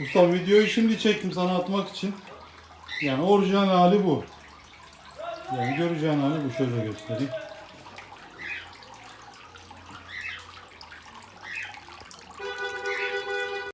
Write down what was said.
Usta videoyu şimdi çektim sana atmak için. Yani orijinal hali bu. Yani göreceğin hali bu şöyle göstereyim.